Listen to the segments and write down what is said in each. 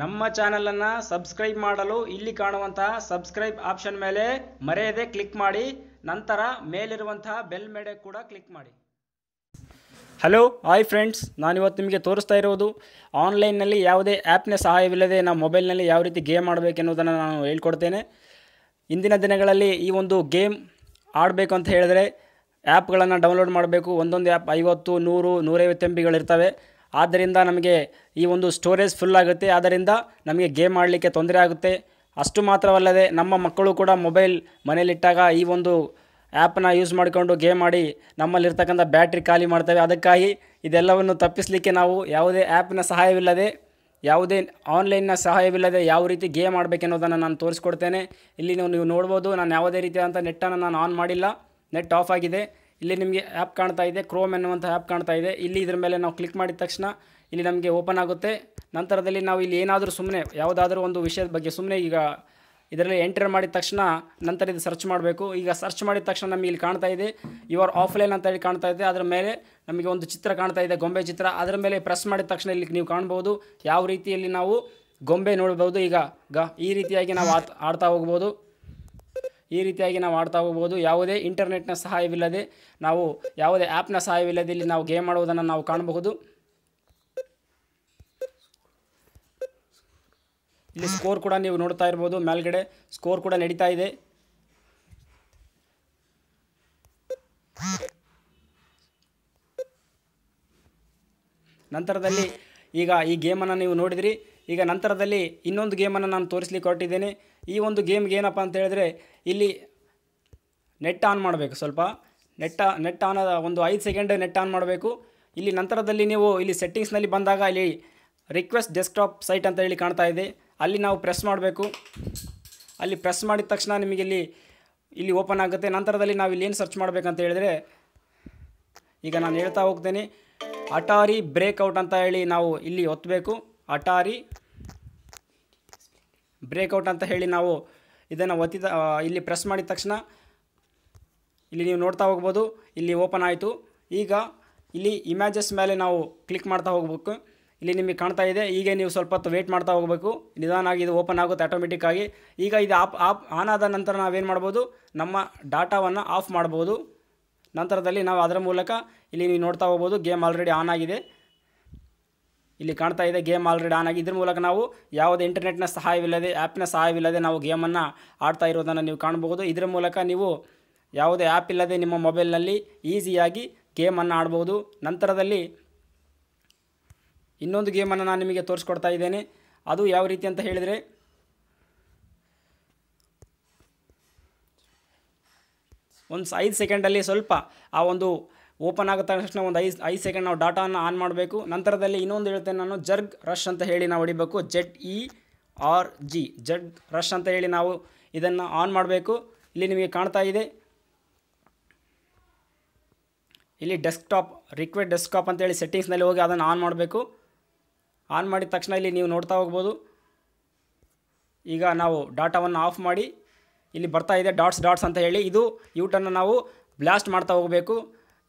ನಮ್ಮ ಚಾನಲನ್ನು ಸಬ್ಸ್ಕ್ರೈಬ್ ಮಾಡಲು ಇಲ್ಲಿ ಕಾಣುವಂತಹ ಸಬ್ಸ್ಕ್ರೈಬ್ ಆಪ್ಷನ್ ಮೇಲೆ ಮರೆಯದೆ ಕ್ಲಿಕ್ ಮಾಡಿ, ನಂತರ ಮೇಲಿರುವಂತಹ ಬೆಲ್ ಮೇಡೆ ಕೂಡ ಕ್ಲಿಕ್ ಮಾಡಿ. ಹಲೋ ಹಾಯ್ ಫ್ರೆಂಡ್ಸ್ ನಾನಿವತ್ತು ನಿಮಗೆ ತೋರಿಸ್ತಾ ಇರೋದು ಆನ್ಲೈನ್ನಲ್ಲಿ ಯಾವುದೇ ಆ್ಯಪ್ನ ಸಹಾಯವಿಲ್ಲದೆ ನಾವು ಮೊಬೈಲ್ನಲ್ಲಿ ಯಾವ ರೀತಿ ಗೇಮ್ ಆಡಬೇಕೆನ್ನುವುದನ್ನು ನಾನು ಹೇಳ್ಕೊಡ್ತೇನೆ. ಇಂದಿನ ದಿನಗಳಲ್ಲಿ ಈ ಒಂದು ಗೇಮ್ ಆಡಬೇಕು ಅಂತ ಹೇಳಿದರೆ, ಆ್ಯಪ್ಗಳನ್ನು ಡೌನ್ಲೋಡ್ ಮಾಡಬೇಕು. ಒಂದೊಂದು ಆ್ಯಪ್ ಐವತ್ತು, ನೂರು, ನೂರೈವತ್ತು ಎಂ ಬಿಗಳಿರ್ತವೆ ಆದ್ದರಿಂದ ನಮಗೆ ಈ ಒಂದು ಸ್ಟೋರೇಜ್ ಫುಲ್ ಆಗುತ್ತೆ. ಆದ್ದರಿಂದ ನಮಗೆ ಗೇಮ್ ಆಡಲಿಕ್ಕೆ ತೊಂದರೆ ಆಗುತ್ತೆ. ಅಷ್ಟು ಮಾತ್ರವಲ್ಲದೆ ನಮ್ಮ ಮಕ್ಕಳು ಕೂಡ ಮೊಬೈಲ್ ಮನೇಲಿಟ್ಟಾಗ ಈ ಒಂದು ಆ್ಯಪನ್ನ ಯೂಸ್ ಮಾಡಿಕೊಂಡು ಗೇಮ್ ಆಡಿ ನಮ್ಮಲ್ಲಿರ್ತಕ್ಕಂಥ ಬ್ಯಾಟ್ರಿ ಖಾಲಿ ಮಾಡ್ತವೆ. ಅದಕ್ಕಾಗಿ ಇದೆಲ್ಲವನ್ನು ತಪ್ಪಿಸಲಿಕ್ಕೆ ನಾವು ಯಾವುದೇ ಆ್ಯಪ್ನ ಸಹಾಯವಿಲ್ಲದೆ, ಯಾವುದೇ ಆನ್ಲೈನ್ನ ಸಹಾಯವಿಲ್ಲದೆ ಯಾವ ರೀತಿ ಗೇಮ್ ಆಡಬೇಕೆನ್ನೋದನ್ನು ನಾನು ತೋರಿಸ್ಕೊಡ್ತೇನೆ. ಇಲ್ಲಿ ನೀವು ನೀವು ನೋಡ್ಬೋದು, ನಾನು ಯಾವುದೇ ರೀತಿಯಾದಂಥ ನೆಟ್ಟನ್ನು ನಾನು ಆನ್ ಮಾಡಿಲ್ಲ. ನೆಟ್ ಆಫ್ ಆಗಿದೆ. ಇಲ್ಲಿ ನಿಮಗೆ ಆ್ಯಪ್ ಕಾಣ್ತಾ ಇದೆ ಕ್ರೋಮ್ ಎನ್ನುವಂಥ ಆ್ಯಪ್ ಕಾಣ್ತಾ ಇದೆ. ಇಲ್ಲಿ ಇದರ ಮೇಲೆ ನಾವು ಕ್ಲಿಕ್ ಮಾಡಿದ ತಕ್ಷಣ ಇಲ್ಲಿ ನಮಗೆ ಓಪನ್ ಆಗುತ್ತೆ. ನಂತರದಲ್ಲಿ ನಾವು ಇಲ್ಲಿ ಏನಾದರೂ ಸುಮ್ಮನೆ ಯಾವುದಾದ್ರೂ ಒಂದು ವಿಷಯದ ಬಗ್ಗೆ ಸುಮ್ಮನೆ ಈಗ ಇದರಲ್ಲಿ ಎಂಟರ್ ಮಾಡಿದ ತಕ್ಷಣ ನಂತರ ಇದು ಸರ್ಚ್ ಮಾಡಬೇಕು. ಈಗ ಸರ್ಚ್ ಮಾಡಿದ ತಕ್ಷಣ ನಮಗೆ ಇಲ್ಲಿ ಕಾಣ್ತಾ ಇದೆ ಯುವರ್ ಆಫ್ಲೈನ್ ಅಂತ ಹೇಳಿ ಕಾಣ್ತಾ ಇದೆ. ಅದರ ಮೇಲೆ ನಮಗೆ ಒಂದು ಚಿತ್ರ ಕಾಣ್ತಾ ಇದೆ, ಗೊಂಬೆ ಚಿತ್ರ. ಅದರ ಮೇಲೆ ಪ್ರೆಸ್ ಮಾಡಿದ ತಕ್ಷಣ ಇಲ್ಲಿ ನೀವು ಕಾಣ್ಬೋದು. ಯಾವ ರೀತಿಯಲ್ಲಿ ನಾವು ಗೊಂಬೆ ನೋಡ್ಬೋದು. ಈಗ ಗ, ಈ ರೀತಿಯಾಗಿ ನಾವು ಆಡ್ತಾ ಹೋಗ್ಬೋದು. ಈ ರೀತಿಯಾಗಿ ನಾವು ಆಡ್ತಾ ಹೋಗ್ಬೋದು. ಯಾವುದೇ ಇಂಟರ್ನೆಟ್ನ ಸಹಾಯವಿಲ್ಲದೆ ನಾವು ಯಾವುದೇ ಆ್ಯಪ್ನ ಸಹಾಯವಿಲ್ಲದೆ ಇಲ್ಲಿ ನಾವು ಗೇಮ್ ಆಡುವುದನ್ನು ನಾವು ಕಾಣಬಹುದು. ಇಲ್ಲಿ ಸ್ಕೋರ್ ಕೂಡ ನೀವು ನೋಡ್ತಾ ಇರ್ಬೋದು. ಮೇಲ್ಗಡೆ ಸ್ಕೋರ್ ಕೂಡ ನಡೀತಾ ಇದೆ. ನಂತರದಲ್ಲಿ ಈಗ ಈ ಗೇಮನ್ನು ನೀವು ನೋಡಿದ್ರಿ. ಈಗ ನಂತರದಲ್ಲಿ ಇನ್ನೊಂದು ಗೇಮನ್ನು ನಾನು ತೋರಿಸ್ಲಿಕ್ಕೆ ಹೊರಟಿದ್ದೇನೆ. ಈ ಒಂದು ಗೇಮ್ಗೆ ಏನಪ್ಪ ಅಂತ ಹೇಳಿದ್ರೆ ಇಲ್ಲಿ ನೆಟ್ ಆನ್ ಮಾಡಬೇಕು ಸ್ವಲ್ಪ. ನೆಟ್ ನೆಟ್ ಆನ್ ಒಂದು ಐದು ಸೆಕೆಂಡ್ ನೆಟ್ ಆನ್ ಮಾಡಬೇಕು. ಇಲ್ಲಿ ನಂತರದಲ್ಲಿ ನೀವು ಇಲ್ಲಿ ಸೆಟ್ಟಿಂಗ್ಸ್ನಲ್ಲಿ ಬಂದಾಗ ಇಲ್ಲಿ ರಿಕ್ವೆಸ್ಟ್ ಡೆಸ್ಕ್ಟಾಪ್ ಸೈಟ್ ಅಂತ ಹೇಳಿ ಕಾಣ್ತಾ ಇದೆ. ಅಲ್ಲಿ ನಾವು ಪ್ರೆಸ್ ಮಾಡಬೇಕು. ಅಲ್ಲಿ ಪ್ರೆಸ್ ಮಾಡಿದ ತಕ್ಷಣ ನಿಮಗೆ ಇಲ್ಲಿ ಇಲ್ಲಿ ಓಪನ್ ಆಗುತ್ತೆ. ನಂತರದಲ್ಲಿ ನಾವು ಇಲ್ಲಿ ಏನು ಸರ್ಚ್ ಮಾಡಬೇಕಂತ ಹೇಳಿದರೆ ಈಗ ನಾನು ಹೇಳ್ತಾ ಹೋಗ್ತೇನೆ. ಅಟಾರಿ ಬ್ರೇಕ್ಔಟ್ ಅಂತ ಹೇಳಿ ನಾವು ಇಲ್ಲಿ ಒತ್ತಬೇಕು ಅಟಾರಿ ಬ್ರೇಕ್ಔಟ್ ಅಂತ ಹೇಳಿ ನಾವು ಇದನ್ನು ಒತ್ತಿದ ಇಲ್ಲಿ ಪ್ರೆಸ್ ಮಾಡಿದ ತಕ್ಷಣ ಇಲ್ಲಿ ನೀವು ನೋಡ್ತಾ ಹೋಗ್ಬೋದು. ಇಲ್ಲಿ ಓಪನ್ ಆಯಿತು. ಈಗ ಇಲ್ಲಿ ಇಮ್ಯಾಜಸ್ ಮೇಲೆ ನಾವು ಕ್ಲಿಕ್ ಮಾಡ್ತಾ ಹೋಗಬೇಕು. ಇಲ್ಲಿ ನಿಮಗೆ ಕಾಣ್ತಾ ಇದೆ. ಈಗ ನೀವು ಸ್ವಲ್ಪ ಹೊತ್ತು ವೇಟ್ ಮಾಡ್ತಾ ಹೋಗಬೇಕು. ನಿಧಾನಾಗಿ ಇದು ಓಪನ್ ಆಗುತ್ತೆ ಆಟೋಮೆಟಿಕ್ಕಾಗಿ ಈಗ ಇದು ಆಪ್ ಆಪ್ ಆನ್ ಆದ ನಂತರ ನಾವೇನು ಮಾಡ್ಬೋದು? ನಮ್ಮ ಡಾಟಾವನ್ನು ಆಫ್ ಮಾಡ್ಬೋದು. ನಂತರದಲ್ಲಿ ನಾವು ಅದರ ಮೂಲಕ ಇಲ್ಲಿ ನೀವು ನೋಡ್ತಾ ಹೋಗ್ಬೋದು. ಗೇಮ್ ಆಲ್ರೆಡಿ ಆನ್ ಆಗಿದೆ. ಇಲ್ಲಿ ಕಾಣ್ತಾ ಇದೆ ಗೇಮ್ ಆಲ್ರೆಡಿ ಆನ್ ಆಗಿ. ಇದ್ರ ಮೂಲಕ ನಾವು ಯಾವುದೇ ಇಂಟರ್ನೆಟ್ನ ಸಹಾಯವಿಲ್ಲದೆ ಆ್ಯಪ್ನ ಸಹಾಯವಿಲ್ಲದೆ ನಾವು ಗೇಮನ್ನು ಆಡ್ತಾ ಇರೋದನ್ನು ನೀವು ಕಾಣಬಹುದು. ಇದರ ಮೂಲಕ ನೀವು ಯಾವುದೇ ಆ್ಯಪ್ ಇಲ್ಲದೆ ನಿಮ್ಮ ಮೊಬೈಲ್ನಲ್ಲಿ ಈಸಿಯಾಗಿ ಗೇಮನ್ನು ಆಡ್ಬೋದು ನಂತರದಲ್ಲಿ ಇನ್ನೊಂದು ಗೇಮನ್ನು ನಾನು ನಿಮಗೆ ತೋರಿಸ್ಕೊಡ್ತಾ ಇದ್ದೇನೆ. ಅದು ಯಾವ ರೀತಿ ಅಂತ ಹೇಳಿದರೆ, ಒಂದು ಐದು ಸೆಕೆಂಡಲ್ಲಿ ಸ್ವಲ್ಪ ಆ ಒಂದು ಓಪನ್ ಆಗೋ ತಕ್ಷಣ ಒಂದು ಐದು ಐದು ಸೆಕೆಂಡ್ ನಾವು ಡಾಟಾವನ್ನು ಆನ್ ಮಾಡಬೇಕು. ನಂತರದಲ್ಲಿ ಇನ್ನೊಂದು ಹೇಳ್ತೇನೆ ನಾನು, ಜರ್ಗ್ ರಶ್ ಅಂತ ಹೇಳಿ ನಾವು ಹೊಡಿಬೇಕು. ಜೆಡ್ ಇ ಆರ್ ಜಿ ಜಡ್ ರಶ್ ಅಂತ ಹೇಳಿ ನಾವು ಇದನ್ನು ಆನ್ ಮಾಡಬೇಕು. ಇಲ್ಲಿ ನಿಮಗೆ ಕಾಣ್ತಾ ಇದೆ. ಇಲ್ಲಿ ಡೆಸ್ಕ್ಟಾಪ್ ರಿಕ್ವೆಸ್ಟ್ ಡೆಸ್ಕ್ಟಾಪ್ ಅಂತೇಳಿ ಸೆಟ್ಟಿಂಗ್ಸ್ನಲ್ಲಿ ಹೋಗಿ ಅದನ್ನು ಆನ್ ಮಾಡಬೇಕು. ಆನ್ ಮಾಡಿದ ತಕ್ಷಣ ಇಲ್ಲಿ ನೀವು ನೋಡ್ತಾ ಹೋಗ್ಬೋದು. ಈಗ ನಾವು ಡಾಟಾವನ್ನು ಆಫ್ ಮಾಡಿ, ಇಲ್ಲಿ ಬರ್ತಾ ಇದೆ ಡಾಟ್ಸ್ ಡಾಟ್ಸ್ ಅಂತ ಹೇಳಿ. ಇದು ಯೂಟನ್ನು ನಾವು ಬ್ಲಾಸ್ಟ್ ಮಾಡ್ತಾ ಹೋಗಬೇಕು.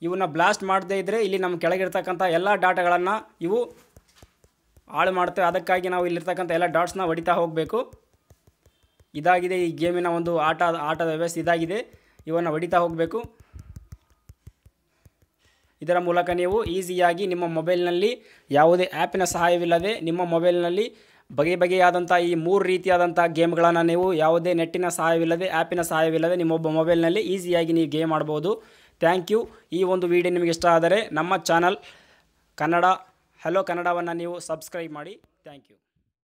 ಇವನ್ನ ಬ್ಲಾಸ್ಟ್ ಮಾಡದೇ ಇದ್ದರೆ ಇಲ್ಲಿ ನಮ್ಮ ಕೆಳಗಿರ್ತಕ್ಕಂಥ ಎಲ್ಲ ಡಾಟಾಗಳನ್ನು ಇವು ಹಾಳು ಮಾಡ್ತೇವೆ ಅದಕ್ಕಾಗಿ ನಾವು ಇಲ್ಲಿರ್ತಕ್ಕಂಥ ಎಲ್ಲ ಡಾಟ್ಸ್ನ ಹೊಡಿತಾ ಹೋಗಬೇಕು. ಇದಾಗಿದೆ ಈ ಗೇಮಿನ ಒಂದು ಆಟ, ಆಟದ ವ್ಯವಸ್ಥೆ. ಇದಾಗಿದೆ. ಇವನ್ನು ಹೊಡಿತಾ ಹೋಗಬೇಕು. ಇದರ ಮೂಲಕ ನೀವು ಈಸಿಯಾಗಿ ನಿಮ್ಮ ಮೊಬೈಲ್ನಲ್ಲಿ ಯಾವುದೇ ಆ್ಯಪಿನ ಸಹಾಯವಿಲ್ಲದೆ ನಿಮ್ಮ ಮೊಬೈಲ್ನಲ್ಲಿ ಬಗೆ ಬಗೆಯಾದಂಥ ಈ ಮೂರು ರೀತಿಯಾದಂಥ ಗೇಮ್ಗಳನ್ನು ನೀವು ಯಾವುದೇ ನೆಟ್ಟಿನ ಸಹಾಯವಿಲ್ಲದೆ, ಆ್ಯಪಿನ ಸಹಾಯವಿಲ್ಲದೆ ನಿಮ್ಮೊಬ್ಬ ಮೊಬೈಲ್ನಲ್ಲಿ ಈಸಿಯಾಗಿ ನೀವು ಗೇಮ್ ಆಡ್ಬೋದು. Thank you. ಈ ಒಂದು ವಿಡಿಯೋ ನಿಮಗೆ ಇಷ್ಟ ಆದರೆ ನಮ್ಮ ಚಾನಲ್ ಕನ್ನಡ ಹಲೋ ಕನ್ನಡವನ್ನು ನೀವು ಸಬ್ಸ್ಕ್ರೈಬ್ ಮಾಡಿ. Thank you.